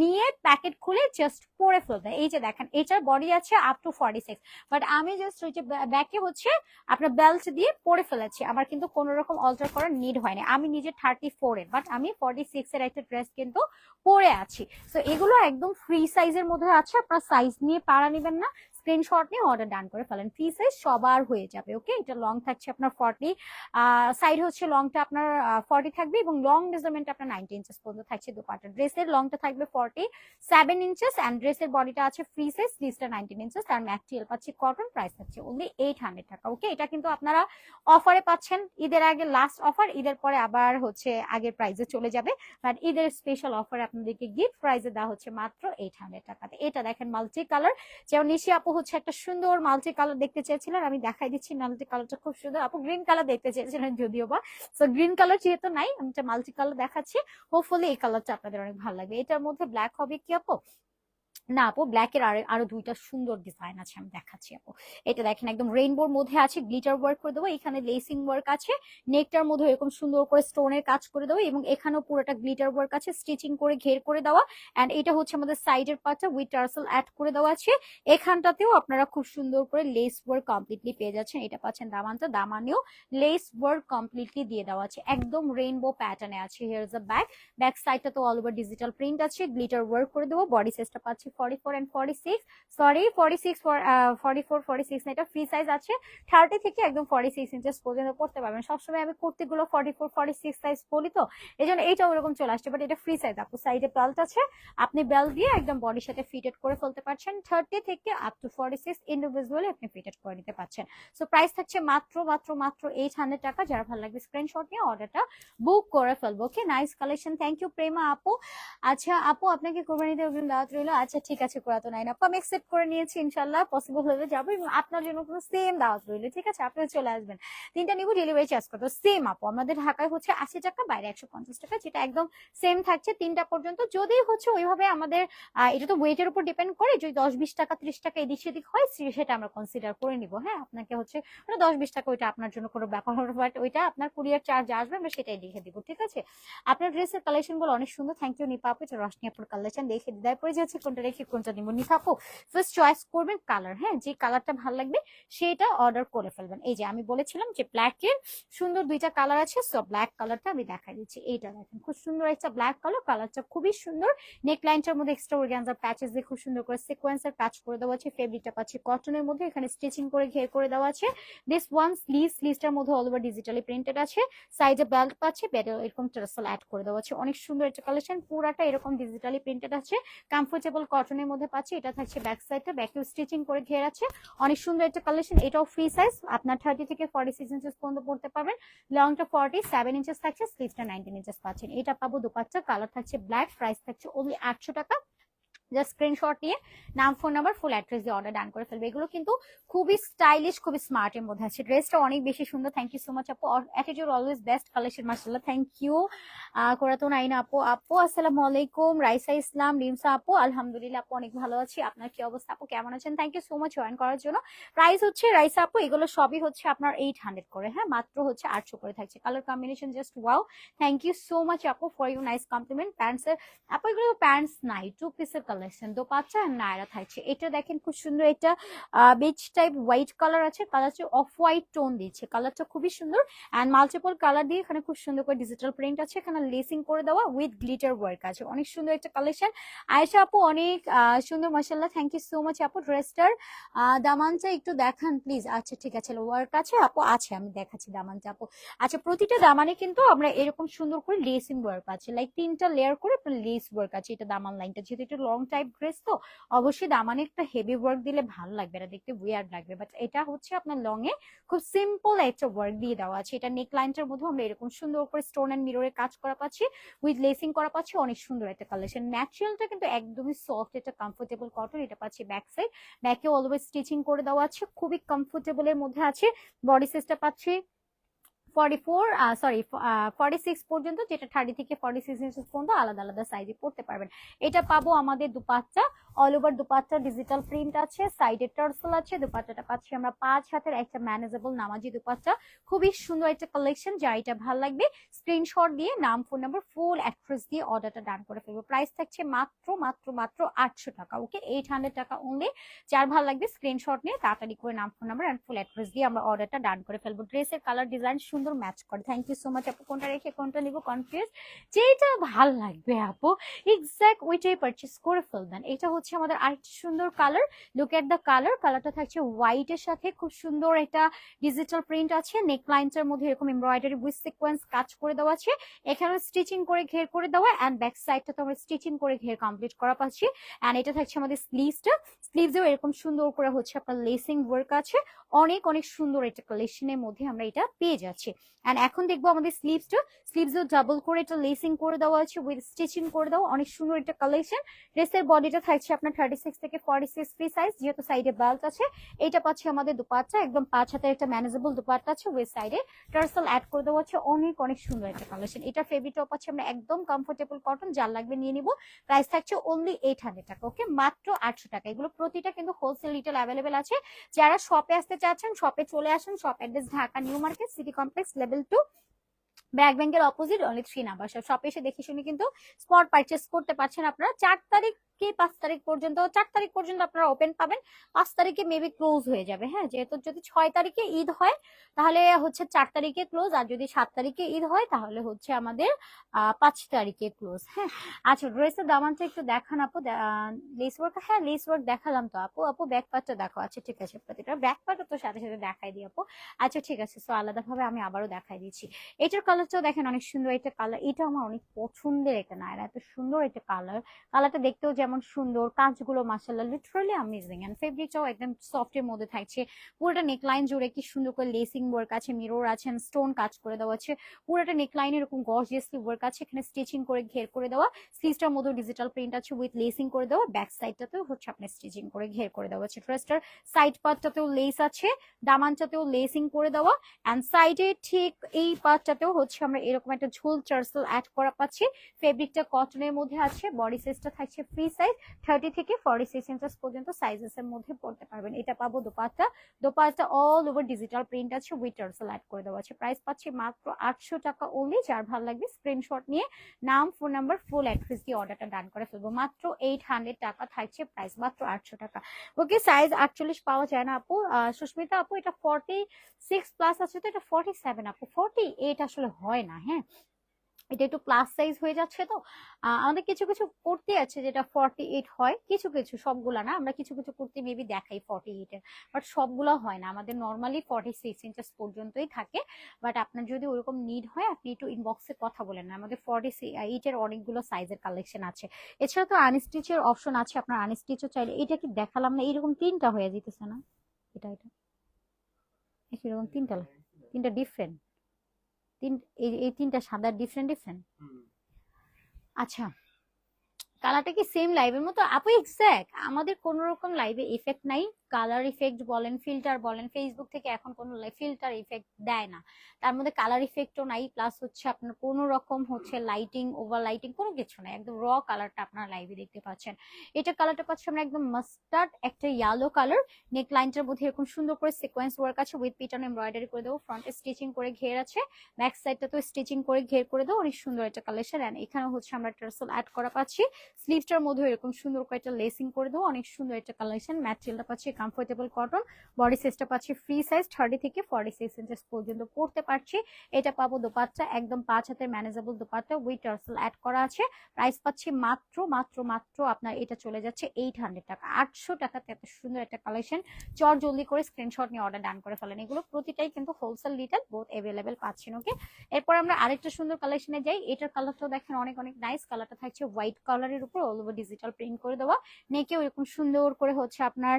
নিয়ে প্যাকেট খুলে জাস্ট পরে ফেলতে এই যে দেখেন, এটার বডি আছে up to forty six but আমি জাস্ট ওই যে ব্যাকে হচ্ছে আপনার বেল্ট দিয়ে পরে ফেলেছি, আমার কিন্তু কোনো রকম অল্টার করার নিড হয়নি, আমি নিজে থার্টি ফোর এর বাট আমি ফর্টি সিক্স এর একটা ড্রেস কিন্তু পরে আছি তো এগুলো একদম ফ্রি সাইজের মধ্যে আছে, আপনার সাইজ নিয়ে পাড়া নেবেন না স্ক্রিনশট নিয়ে অর্ডার ডান করে ফেলেন। ফ্রি সাইজ সবার হয়ে যাবে ওকে এটা লং থাকছে আপনার ফর্টি সাইড হচ্ছে লংটা আপনার ফর্টি থাকবে এবং লং মেজারমেন্ট আপনার নাইনটি ইঞ্চেস পর্যন্ত থাকছে দুপাটা। ড্রেসের লংটা থাকবে ফর্টি সেভেন ইঞ্চেস অ্যান্ড ড্রেসের বডিটা আছে ফ্রি সাইজ স্লিভসটা নাইনটিন ইঞ্চেস আর ম্যাটেরিয়াল পাচ্ছি কটন প্রাইস থাকছে ওনলি এইট হান্ড্রেড টাকা ওকে এটা কিন্তু আপনারা অফারে পাচ্ছেন, ঈদের আগে লাস্ট অফার ঈদের পরে আবার হচ্ছে আগের প্রাইসে চলে যাবে। বাট ঈদের স্পেশাল অফার আপনাদেরকে গিফট প্রাইসে দেওয়া হচ্ছে মাত্র এইট হান্ড্রেড টাকাতে। এটা দেখেন মাল্টি কালার যেমন নিশি আপু হচ্ছে একটা সুন্দর মাল্টি কালার দেখতে চেয়েছিলেন, আমি দেখাই দিচ্ছি মাল্টি কালারটা খুব সুন্দর। আপু গ্রিন কালার দেখতে চেয়েছিলেন যদিও বা। সো গ্রিন কালার যেহেতু নাই, আমি একটা মাল্টি কালার দেখাচ্ছি। হোপফুলি এই কালারটা আপনাদের অনেক ভালো লাগবে। এটার মধ্যে ব্ল্যাক হবে কি আপু? না আপু ব্ল্যাক এর আরও আরও দুইটা সুন্দর ডিজাইন আছে আমি দেখাচ্ছি আপু। এটা দেখেন একদম রেইনবোর মধ্যে আছে গ্লিটার ওয়ার্ক করে দেবো, এখানে লেসিং ওয়ার্ক আছে নেকটার মধ্যে এরকম সুন্দর করে স্টোনের কাজ করে দেবো এবং এখানেও পুরোটা গ্লিটার ওয়ার্ক আছে স্টিচিং করে ঘের করে দেওয়া অ্যান্ড এটা হচ্ছে আমাদের সাইডের পার্টটা উইথ টার্সেল অ্যাড করে দেওয়া আছে। এখানটাতেও আপনারা খুব সুন্দর করে লেস ওয়ার্ক কমপ্লিটলি পেয়ে যাচ্ছেন, এটা পাচ্ছেন দামানটা, দামানেও লেস ওয়ার্ক কমপ্লিটলি দিয়ে দেওয়া আছে। একদম রেইনবো প্যাটার্নে আছে here is a back back সাইডটা তো অল ওভার ডিজিটাল প্রিন্ট আছে গ্লিটার ওয়ার্ক করে দেবো বডি সাইজটা পাচ্ছি সরি সিক্স এটা ফ্রি সাইজ আছে। থার্টি থেকে একদম ফর্টি সিক্স ইঞ্চেস পর্যন্ত পারবেন। আমি কুর্তিগুলো forty four forty six size তো এইটা চলে আসছে। বাট এটা ফ্রি সাইজ আপু সাইডে বেল্ট আছে। আপনি বেল্ট দিয়ে একদম বডির সাথে ফিটেড করে ফেলতে পারছেন। থার্টি থেকে up to forty six individually আপনি ফিটেড করে নিতে পারছেন। সো প্রাইস থাকছে মাত্র মাত্র মাত্র এইট হান্ড্রেড টাকা। যারা ভালো লাগবে স্ক্রিনশট নিয়ে অর্ডারটা বুক করে ফেলব। Okay nice collection thank you Prema আপু। আচ্ছা আপু, আপনাকে কোরবানিতে অগ্রিম দাওয়াত রইল। আচ্ছা ঠিক আছে কোরাতো নাইন আপু। আমি অ্যাকসেপ্ট করে নিয়েছি ইনশাল্লাহ পসিবল হলে যাব এবং আপনার জন্য কোনো সেম দাওয়াত রইল, ঠিক আছে? আপনি চলে আসবেন। তিনটা নিব ডেলিভারি চার্জ করতে সেম আপু, আমাদের ঢাকায় হচ্ছে আশি টাকা বাইরে একশো পঞ্চাশ টাকা, যেটা একদম সেম থাকছে তিনটা পর্যন্ত। যদি হচ্ছে ওইভাবে আমাদের এটা তো ওয়েটের উপর ডিপেন্ড করে, যদি দশ, বিশ টাকা, ত্রিশ টাকা এদিক সেদিক হয় সেটা আমরা কনসিডার করে নিব হ্যাঁ? আপনাকে হচ্ছে মানে দশ, বিশ টাকা ওইটা আপনার জন্য কোনো ব্যাপার হবে বাট ওইটা আপনার কুরিয়ার চার্জ আসবে, আমরা সেটাই লিখে দিব, ঠিক আছে? আপনার ড্রেসের কালেকশনগুলো অনেক সুন্দর থ্যাংক ইউ নিপা আপু রশনি আপুর কালেকশন দেখে দিদায় পড়ে যাচ্ছে কোনটা রেখে কোনটা নিব? নিপা আপু ফার্স্ট চয়েস করবেন কালার হ্যাঁ? যে কালারটা ভালো লাগবে, সেটা অর্ডার করে ফেলবেন। এই যে, আমি বলেছিলাম যে ব্ল্যাক এর সুন্দর দুইটা কালার আছে সো ব্ল্যাক কালারটা আমি দেখাই দিচ্ছি। এইটা দেখেন, খুব সুন্দর একটা ব্ল্যাক কালার কালারটা খুবই সুন্দর। নেক লাইনটার মধ্যে এক্সট্রা অর্গানজার প্যাচেস দিয়ে খুব সুন্দর করে সিকোয়েন্সের কাজ করে দেওয়া আছে। ফেব্রিকটা পাচ্ছি কটনের মধ্যে, এখানে স্টিচিং করে ঘের করে দেওয়া আছে। দিস ওয়ান স্লিভ স্লিভসটার মধ্যে অল ওভার ডিজিটালি প্রিন্টেড আছে। সাইডে বেল্ট পাচ্ছে বেডে এরকম টার্সেল অ্যাড করে দেওয়া আছে। অনেক সুন্দর একটা কালেকশন পুরাটা এরকম ডিজিটালি প্রিন্টেড আছে। কমফোর্টেবল কটনের মধ্যে পাচ্ছি, এটা থাকছে ব্যাক সাইডটা ব্যাকেও স্টিচিং করে ঘের আছে। অনেক সুন্দর একটা কালেকশন এটাও ফ্রি সাইজ আপনার থার্টি থেকে ফর্টি সিক্স ইঞ্চেস পর্যন্ত পড়তে পারবেন। লংটা ফর্টি সেভেন ইঞ্চেস থাকছে স্লিভটা নাইনটিন ইঞ্চেস পাচ্ছেন। এটা পাবো দুপাচ্চা কালার থাকছে ব্ল্যাক প্রাইস থাকছে ওনলি আটশো টাকা। জাস্ট স্ক্রিনশট নিয়ে, নাম ফোন নাম্বার ফুল অ্যাড্রেস দিয়ে অর্ডার ডান করে ফেলবে। এগুলো কিন্তু খুবই স্টাইলিশ খুবই স্মার্ট এর মধ্যে আছে। ড্রেসটা অনেক বেশি সুন্দর। থ্যাংক ইউ সো মাচ আপু। অ্যাটিটিউড অলওয়েজ বেস্ট কালেকশন মার্শাল্লাহ থ্যাংক ইউ কোরাতো নাইন আপু আপু, আসসালামু আলাইকুম। রাইসা ইসলাম, রিমসা আপু, আলহামদুলিল্লাহ, আপু, অনেক ভালো আছি। আপনার কি অবস্থা, আপু? কেমন আছেন? Thank you so much join করার জন্য। প্রাইস হচ্ছে, রাইসা আপু, এগুলো সবই হচ্ছে আপনার এইট হান্ড্রেড করে হ্যাঁ? মাত্র হচ্ছে আটশো করে থাকছে। Colour combination just wow thank you so much আপু for you nice compliment pants এর, আপু, এগুলো প্যান্টস নাই টু পিসের কালেকশন দোপাচ্চা আর নায়রা থাকছে। এটা দেখেন খুব সুন্দর এটা বেজ টাইপ হোয়াইট কালার আছে কালারটা অফ হোয়াইট টোন দিচ্ছে। কালারটা খুবই সুন্দর অ্যান্ড মাল্টিপল কালার দিয়ে এখানে খুব সুন্দর করে ডিজিটাল প্রিন্ট আছে, এখানে লেসিং করে দেওয়া উইথ গ্লিটার ওয়ার্ক আছে। অনেক সুন্দর একটা কালেকশন আয়েশা আপু, অনেক সুন্দর মাসাল্লাহ থ্যাংক ইউ সো মাচ আপু। ড্রেসটার দামানটা একটু দেখান প্লিজ আচ্ছা ঠিক আছে ওয়ার্ক আছে আপু আছে, আমি দেখাচ্ছি দামানটা আপু। আচ্ছা প্রতিটা দামানে কিন্তু আমরা এরকম সুন্দর করে লেসিং ওয়ার্ক আছে। লাইক তিনটা লেয়ার করে আপনার লেস ওয়ার্ক আছে, এটা দামান লাইনটা যেহেতু এটা লং টাইপ ড্রেস তো অবশ্যই দামানে একটা হেভি ওয়ার্ক দিলে ভালো লাগবে এটা দেখতে উইয়ার্ড লাগবে। বাট এটা হচ্ছে আপনার লং এ খুব সিম্পল একটা ওয়ার্ক দিয়ে দেওয়া আছে। এটা নেক লাইনটার মধ্যে আমরা এরকম সুন্দর করে স্টোন এন্ড মিররের কাজ করা পাচ্ছি উইথ লেসিং করা পাচ্ছি, অনেক সুন্দর একটা কালেকশন ম্যাটেরিয়ালটা কিন্তু একদমই সফট এটা কমফোর্টেবল কটন এটা পাচ্ছি ব্যাক সাইড ব্যাকে অলওয়েজ স্টিচিং করে দেওয়া আছে, খুবই কমফোর্টেবল এর মধ্যে আছে। বডি সাইজটা পাচ্ছি forty four sorry forty six পর্যন্ত যেটা থার্টি থেকে ফর্টি সিক্স পর্যন্ত আলাদা আলাদা সাইজে পড়তে পারবেন। এটা পাবো আমাদের dupatta all over dupatta digital print আছে সাইডে টার্সেল আছে, দুপাট্টাটা পাচ্ছি আমরা পাঁচ হাতের একটা ম্যানেজেবল নামাজি দুপাট্টা। খুবই সুন্দর একটা কালেকশন যা এটা ভালো লাগবে স্ক্রিনশট দিয়ে, নাম ফোন নাম্বার ফুল অ্যাড্রেস দিয়ে অর্ডারটা ডান করে ফেলব। প্রাইস থাকছে মাত্র মাত্র মাত্র আটশো টাকা ওকে এইট হান্ড্রেড টাকা অনলি যার ভালো লাগবে স্ক্রিনশট নিয়ে তাড়াতাড়ি করে নাম phone number and full address দিয়ে আমরা অর্ডারটা ডান করে ফেলব। ড্রেসের কালার ডিজাইন সুন্দর ম্যাচ করে। থ্যাংক ইউ সো মাচ আপু। কোনটা রেখে কোনটা নিবো কনফিউজ যেটা ভালো লাগবে আপু এক্স্যাক্ট ওইটাই পারচেস করে ফেলবেন। এটা হচ্ছে আমাদের আরেকটা সুন্দর colour look at the colour কালারটা থাকছে হোয়াইটের সাথে। খুব সুন্দর একটা ডিজিটাল প্রিন্ট আছে। নেক লাইনটার মধ্যে এরকম এমব্রয়ডারি উইথ সিকোয়েন্স কাজ করে দেওয়া আছে। এখানে স্টিচিং করে ঘের করে দেওয়া অ্যান্ড ব্যাক সাইডটা তো আমরা স্টিচিং করে ঘের কমপ্লিট করা পাচ্ছি। অ্যান্ড এটা থাকছে আমাদের স্লিভসটা স্লিভসেও এরকম সুন্দর করে হচ্ছে আপনার লেসিং ওয়ার্ক আছে। অনেক অনেক সুন্দর একটা কালেকশনের মধ্যে আমরা এটা পেয়ে যাচ্ছি। অ্যান্ড এখন দেখব আমাদের স্লিভসটা স্লিভসও ডাবল করে এটা লেসিং করে দেওয়া আছে উইথ স্টিচিং করে দেওয়া অনেক সুন্দর একটা কালেকশন ড্রেসের বডিটা থাকছে আপনার থার্টি সিক্স থেকে ফর্টি সিক্স ফ্রি সাইজ যেহেতু সাইডে বেল্ট আছে। এটা পাচ্ছে আমাদের দুপাট্টা, একদম পাঁচ হাতের একটা ম্যানেজেবল দুপাট্টা আছে উইথ সাইডে টার্সেল অ্যাড করে দেওয়া আছে, অনেক অনেক সুন্দর একটা কালেকশন এটা ফেব্রিক টপ আছে, আমরা একদম কমফোর্টেবল কটন যার লাগবে নিয়ে নিব। প্রাইস থাকছে অনলি এইট হান্ড্রেড টাকা ওকে মাত্র আটশো টাকা। এগুলো প্রতিটা কিন্তু হোলসেল রিটেল অ্যাভেলেবেল আছে। যারা শপে আসতে চাচ্ছেন শপে চলে আসেন। Shop address Dhaka, new market city complex level two back ব্যাংকের অপোজিট অনলি থ্রি নাম্বার শপে এসে দেখে শুনে কিন্তু স্পট পারচেস করতে পারছেন আপনারা। চার তারিখ কি পাঁচ তারিখ পর্যন্ত, চার তারিখ পর্যন্ত আপনারা ওপেন পাবেন। পাঁচ তারিখে মেবি ক্লোজ হয়ে যাবে হ্যাঁ? যেহেতু যদি ছয় তারিখে ঈদ হয়, তাহলে হচ্ছে চার তারিখে ক্লোজ আর যদি সাত তারিখে ঈদ হয়, তাহলে হচ্ছে আমাদের পাঁচ তারিখে ক্লোজ হ্যাঁ? আচ্ছা ড্রেসের দামানটা একটু দেখান আপু লেস ওয়ার্ক হ্যাঁ লেস ওয়ার্ক দেখালাম তো আপু। আপু ব্যাক পার্টটা দেখো আচ্ছা ঠিক আছে, প্রতিটা ব্যাক পার্টও তো সাথে সাথে দেখাই দিই আপু। আচ্ছা ঠিক আছে সো আলাদাভাবে আমি আবারও দেখাই দিচ্ছি। এটার কালারটাও দেখেন, অনেক সুন্দর এটা কালার এটা আমার অনেক পছন্দের একটা নায়রা, এত সুন্দর একটা কালার কালারটা দেখতেও যেমন সুন্দর কাজগুলো মাসাল্লাহ লিটারালি অ্যামেজিং এন্ড ফেব্রিকটাও একদম সফট এর মধ্যে থাকছে। পুরোটা নেকলাইন জুড়ে কি সুন্দর করে লেসিং ওয়ার্ক আছে মিরর আছে স্টোন কাজ করে দেওয়া আছে। পুরোটা নেকলাইন এরকম গর্জিয়াসলি ওয়ার্ক আছে, এখানে স্টিচিং করে ঘের করে দেওয়া। স্লিভসটার মধ্যে ডিজিটাল প্রিন্ট আছে উইথ লেসিং করে দেওয়া। ব্যাক সাইডটাতেও হচ্ছে আপনি স্টিচিং করে ঘের করে দেওয়া আছে। ড্রেসটার সাইড পার্টটাতেও লেস আছে দামানটাতেও লেসিং করে দেওয়া। অ্যান্ড সাইডে ঠিক এই পার্টটাতেও হচ্ছে আমরা এরকম একটা ঝোল চার্সেল অ্যাড করা পাচ্ছি। ফেব্রিকটা কটনের মধ্যে আছে বডি সাইজটা থাকছে ফ্রি সাইজ থার্টি থেকে ফর্টি সিক্স ইঞ্চেস পর্যন্ত সাইজেস এর মধ্যে পড়তে পারবেন। এটা পাবো dupatta. Dupatta all over digital print আছে উইথ টার্সেল অ্যাড করে দেওয়া আছে। প্রাইস পাচ্ছি মাত্র আটশো টাকা অনলি যার ভালো লাগবে স্ক্রিনশট নিয়ে নাম ফোন নাম্বার ফুল অ্যাড্রেস দিয়ে অর্ডারটা ডান করে ফেলব। মাত্র এইট হান্ড্রেড টাকা থাকছে প্রাইস মাত্র আটশো টাকা। ওকে সাইজ আটচল্লিশ পাওয়া যায় না আপু। সুস্মিতা আপু, এটা ফর্টি সিক্স প্লাস আছে তো, এটা ফর্টি সেভেন আপু। ফর্টি এইট আসলে হয় না হ্যাঁ? এটা একটু প্লাস সাইজ হয়ে যাচ্ছে তো। আমাদের কিছু কিছু কুর্তি আছে যেটা ফর্টি এইট হয়। কিছু কিছু সবগুলা না আমরা কিছু কিছু কুর্তি মেবি দেখাই ফর্টি এইটের বাট সবগুলো হয় না। আমাদের নর্মালি ফর্টি সিক্স ইঞ্চেস পর্যন্তই থাকে বাট আপনার যদি ওরকম নিড হয় আপনি একটু ইনবক্সে কথা বলেন না। আমাদের ফর্টি এইটের অনেকগুলো সাইজের কালেকশন আছে। এছাড়া তো আনস্টিচের অপশন আছে আপনার আনস্টিচও চাইলে। এটা কি দেখালাম না? এরকম তিনটা হয়ে যেতেছে না? এটা এটা। এরকম তিনটা? তিনটা ডিফারেন্ট তিন এই এই তিনটা সাদা ডিফারেন্ট ডিফারেন্ট আচ্ছা কালারটা কি সেম লাইভের মতো? আপু এক্স্যাক্ট আমাদের কোন রকম লাইভে এফেক্ট নাই। কালার ইফেক্ট বলেন ফিল্টার বলেন ফেসবুক থেকে এখন কোনো ফিল্টার ইফেক্ট দেয় না। তার মধ্যে কালার ইফেক্টও নাই প্লাস হচ্ছে আপনার কোনো রকম হচ্ছে লাইটিং ওভার লাইটিং কোনো কিছু নাই, একদম র কালারটা আপনারা লাইভে দেখতে পাচ্ছেন। এটা কালারটা পাচ্ছি আমরা একদম মাস্টার্ড একটা ইয়েলো কালার নেক লাইনটার মধ্যে এরকম সুন্দর করে সিকোয়েন্স ওয়ার্ক আছে উইথ পিটার্ন এমব্রয়ডারি করে দেবো ফ্রন্টে স্টিচিং করে ঘের আছে ব্যাক সাইডটা তো স্টিচিং করে ঘের করে দেবো, অনেক সুন্দর একটা কালেকশন অ্যান্ড এখানে হচ্ছে আমরা টার্সেল অ্যাড করা পাচ্ছি। স্লিভসটার মধ্যে এরকম সুন্দর করে একটা লেসিং করে দেবো, অনেক সুন্দর একটা কালেকশন ম্যাটেরিয়ালটা পাচ্ছি কমফোর্টেবল কটন বডি সাইজটা পাচ্ছি ফ্রি সাইজ থার্টি থেকে ফর্টি সিক্স ইঞ্চেস পর্যন্ত পড়তে পারছি। এটা পাবো দোপাট্টা, একদম পাঁচ হাতের manageable dupatta with tassel add করা আছে। প্রাইস পাচ্ছি মাত্র মাত্র মাত্র আপনার এটা চলে যাচ্ছে এইট হান্ড্রেড টাকা। আটশো টাকাতে এত সুন্দর একটা কালেকশন চট জলদি করে স্ক্রিনশট নিয়ে অর্ডার ডান করে ফেলেন। এগুলো প্রতিটাই কিন্তু হোলসেল রিটেল বোথ অ্যাভেলেবেল পাচ্ছেন ওকে এরপর আমরা আরেকটা সুন্দর কালেকশনে যাই। এটার কালারটাও দেখেন অনেক অনেক নাইস কালারটা থাকছে হোয়াইট কালারের উপর অল ওভার ডিজিটাল প্রিন্ট করে দেওয়া। নেকেও এরকম সুন্দর করে হচ্ছে আপনার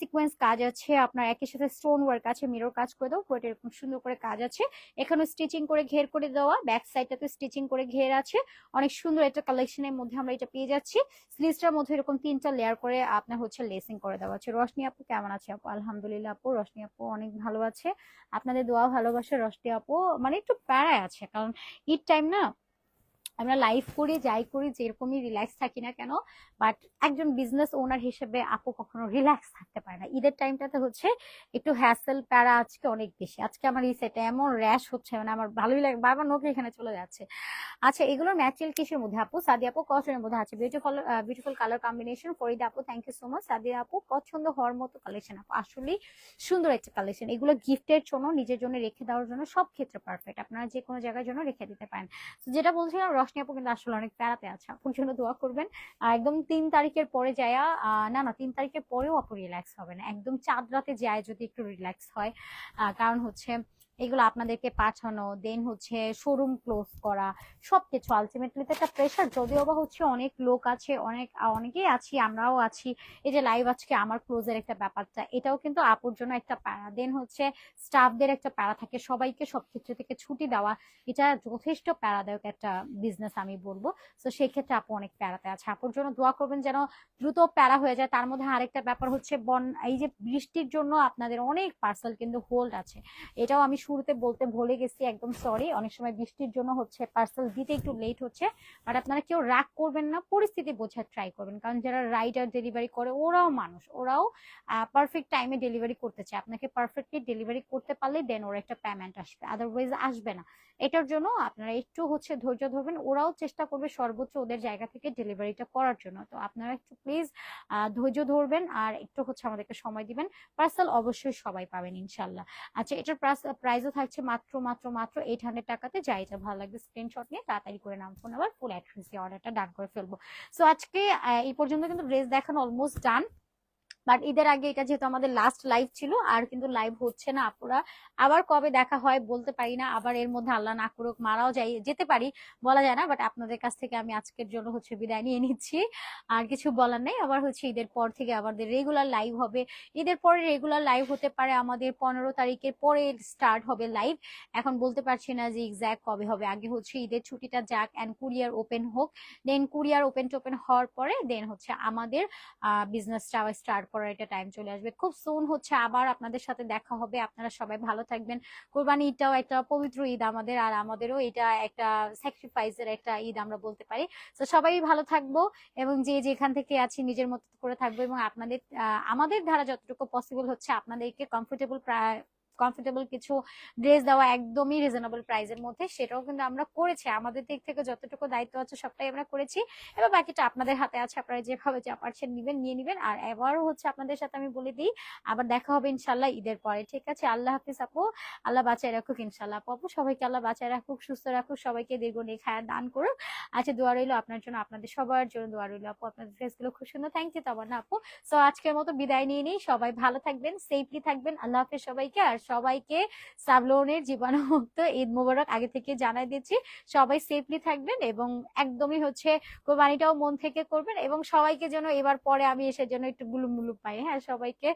সিকোয়েন্স কাজ আছে, আপনার একই সাথে স্টোন ওয়ার্ক আছে মিরর কাজ করে দেওয়া পুরোটা এরকম সুন্দর করে কাজ আছে। এখানে স্টিচিং করে ঘের করে দেওয়া ব্যাক সাইডটাতে স্টিচিং করে ঘের আছে। অনেক সুন্দর একটা কালেকশনের মধ্যে আমরা এটা পেয়ে যাচ্ছি। স্লিভসটার মধ্যে এরকম তিনটা লেয়ার করে আপনার হচ্ছে লেসিং করে দেওয়া আছে। রশনি আপু, কেমন আছে আপু? আলহামদুলিল্লাহ আপু, রশনি আপু অনেক ভালো আছে। আপনাদের দোয়া ভালোবাসা রশনি আপু মানে একটু প্যারায় আছে, কারণ ঈদ টাইম না আমরা লাইভ করি, যাই করি, যেরকমই রিল্যাক্স থাকি না কেন বাট একজন বিজনেস ওনার হিসেবে আপু কখনো রিল্যাক্স থাকতে পারে না। ঈদের টাইমটাতে হচ্ছে একটু হ্যাসেল প্যারা আজকে অনেক বেশি। আজকে আমার এই সেটে এমন র্যাশ হচ্ছে মানে আমার ভালোই লাগে, বারবার নোকে এখানে চলে যাচ্ছে। আচ্ছা এগুলোর ম্যাটেরিয়াল কিসের মধ্যে আপু? সাদি আপু কটনের মধ্যে আছে। Beautiful beautiful colour combination Farid আপু thank you so much Sadi আপু, পছন্দ হওয়ার মতো কালেকশন আপু, আসলে সুন্দর একটা কালেকশন এগুলো গিফটের জন্য, নিজের জন্য রেখে দেওয়ার জন্য সব ক্ষেত্রে পারফেক্ট আপনারা যে কোনো জায়গার জন্য রেখে দিতে পারেন। যেটা বলছিলাম রশনি আপু, কিন্তু আসলে অনেক প্যারাতে আছে। আপুর জন্য দোয়া করবেন। একদম তিন তারিখের পরে যায়া না না, তিন তারিখের পরেও আপু রিল্যাক্স হবে না একদম চাঁদ রাতে যায় যদি একটু রিল্যাক্স হয়। কারণ হচ্ছে এগুলো আপনাদেরকে পাঠানো দেন হচ্ছে শোরুম ক্লোজ করা, সবকিছু আলটিমেটলি তো একটা প্রেশার যদিও বা হচ্ছে অনেক লোক আছে, অনেক অনেকেই আছি, আমরাও আছি, এই যে লাইভ আজকে আমার ক্লোজের একটা ব্যাপারটা, এটাও কিন্তু আপুর জন্য একটা প্যারা দেন হচ্ছে স্টাফদের একটা প্যারা থাকে, সবাইকে সব কিছু থেকে ছুটি দেওয়া, এটা যথেষ্ট প্যারাদায়ক একটা বিজনেস আমি বলব তো সেক্ষেত্রে আপু অনেক প্যারাতে আছে, আপুর জন্য দোয়া করবেন যেন দ্রুত প্যারা হয়ে যায়, তার মধ্যে আরেকটা ব্যাপার হচ্ছে বন, এই যে বৃষ্টির জন্য আপনাদের অনেক পার্সেল কিন্তু হোল্ড আছে, এটাও আমি শুরুতে বলতে ভুলে গেছি, একদম সরি অনেক সময় বৃষ্টির জন্য হচ্ছে পার্সেল দিতে একটু লেট হচ্ছে। বাট আপনারা কেউ রাগ করবেন না, পরিস্থিতি বোঝার ট্রাই করবেন। কারণ যারা রাইডার ডেলিভারি করে, ওরাও মানুষ, ওরাও পারফেক্ট টাইমে ডেলিভারি করতে চায়। আপনাকে পারফেক্টলি ডেলিভারি করতে পারলে দেন ওর একটা পেমেন্ট আসবে। আদারওয়াইজ আসবে না। এটার জন্য আপনারা একটু হচ্ছে ধৈর্য ধরবেন। ওরাও চেষ্টা করবে সর্বোচ্চ ওদের জায়গা থেকে ডেলিভারিটা করার জন্য। তো আপনারা একটু প্লিজ ধৈর্য ধরবেন আর একটু হচ্ছে আমাদেরকে সময় দিবেন। পার্সেল অবশ্যই সবাই পাবেন ইনশাল্লাহ। আচ্ছা এটার প্রাইসও থাকছে মাত্র মাত্র মাত্র এইট হান্ড্রেড টাকাতে। যা এটা ভালো লাগবে স্ক্রিনশট নিয়ে তাড়াতাড়ি করে নাম ফোন আবার ফুল অ্যাড্রেস অর্ডারটা ডান করে ফেলব। সো আজকে এই পর্যন্ত কিন্তু ড্রেস দেখানো অলমোস্ট ডান বাট ঈদের আগে এটা যেহেতু আমাদের লাস্ট লাইভ ছিল, আর কিন্তু লাইভ হচ্ছে না আপুরা। আবার কবে দেখা হয় বলতে পারি না, আবার এর মধ্যে আল্লাহ না করুক, মারাও যাই, যেতে পারি, বলা যায় না বাট আপনাদের কাছ থেকে আমি আজকের জন্য হচ্ছে বিদায় নিয়ে নিচ্ছি। আর কিছু বলার নেই, আবার হচ্ছে ঈদের পর থেকে আমাদের রেগুলার লাইভ হবে। ঈদের পরে রেগুলার লাইভ হতে পারে আমাদের পনেরো তারিখের পরে স্টার্ট হবে লাইভ এখন বলতে পারছি না যে এক্স্যাক্ট কবে হবে। আগে হচ্ছে ঈদের ছুটিটা যাক অ্যান্ড কুরিয়ার ওপেন হোক দেন কুরিয়ার ওপেন টোপেন হওয়ার পরে দেন হচ্ছে আমাদের বিজনেসটা আবার স্টার্ট করার একটা টাইম চলে আসবে। খুব সুন হচ্ছে আবার আপনাদের সাথে দেখা হবে। আপনারা সবাই ভালো থাকবেন। কোরবানি ঈদটাও একটা পবিত্র ঈদ আমাদের, আর আমাদেরও এটা একটা স্যাক্রিফাইসের একটা ঈদ আমরা বলতে পারি। তো সবাই ভালো থাকব এবং যে যেখান থেকে আছি নিজের মতো করে থাকব এবং আপনাদের আমাদের ধারা যতটুকু পসিবল হচ্ছে আপনাদেরকে কমফোর্টেবল কমফোর্টেবল কিছু ড্রেস দেওয়া একদমই রিজনেবল প্রাইসের মধ্যে, সেটাও কিন্তু আমরা করেছি। আমাদের দিক থেকে যতটুকু দায়িত্ব আছে সবটাই আমরা করেছি। এবার বাকিটা আপনাদের হাতে আছে, আপনারা যেভাবে যা পারছেন নিবেন, নিয়ে নিবেন। আর এবারও হচ্ছে আপনাদের সাথে আমি বলে দিই, আবার দেখা হবে ইনশাল্লাহ ঈদের পরে, ঠিক আছে? আল্লাহ হাফিজ আপু, আল্লাহ বাঁচায় রাখুক ইনশাল্লাহ আপু সবাইকে আল্লাহ বাঁচায় রাখুক, সুস্থ রাখুক, সবাইকে দীর্ঘ নেখায় দান করুক। আচ্ছা দোয়া রইল আপনার জন্য, আপনাদের সবার জন্য দোয়া রইল আপু। আপনাদের ড্রেসগুলো খুব সুন্দর। থ্যাংক ইউ তোমার না আপু। সো আজকের মতো বিদায় নিয়ে নিই। সবাই ভালো থাকবেন সেফলি থাকবেন। আল্লাহ হাফিজ সবাইকে। আর সবাইকে সাবলোনের জীবাণুমুক্ত ঈদ মোবারক আগে থেকে জানাই দিচ্ছি। সবাই সেফলি থাকবেন এবং একদমই হচ্ছে কোরবানিটাও মন থেকে করবেন এবং সবাইকে যেন এবার পরে আমি এসে যেন একটু গুলুম মুলুম পাই। হ্যাঁ সবাইকে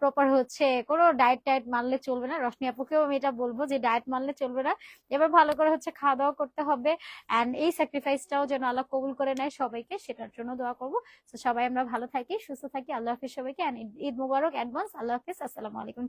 প্রপার হচ্ছে কোনো ডায়েট টায়েট মানলে চলবে না। রশনি আপুকেও আমি এটা বলব যে ডায়েট মানলে চলবে না। এবার ভালো করে হচ্ছে খাওয়া দাওয়া করতে হবে অ্যান্ড এই স্যাক্রিফাইসটাও যেন আল্লাহ কবুল করে নেয় সবাইকে, সেটার জন্য দোয়া করব। তো সবাই আমরা ভালো থাকি, সুস্থ থাকি। আল্লাহ হাফিজ সবাইকে and ঈদ মুবারক অ্যাডভান্স আল্লাহ হাফিজ। আসসালামু আলাইকুম।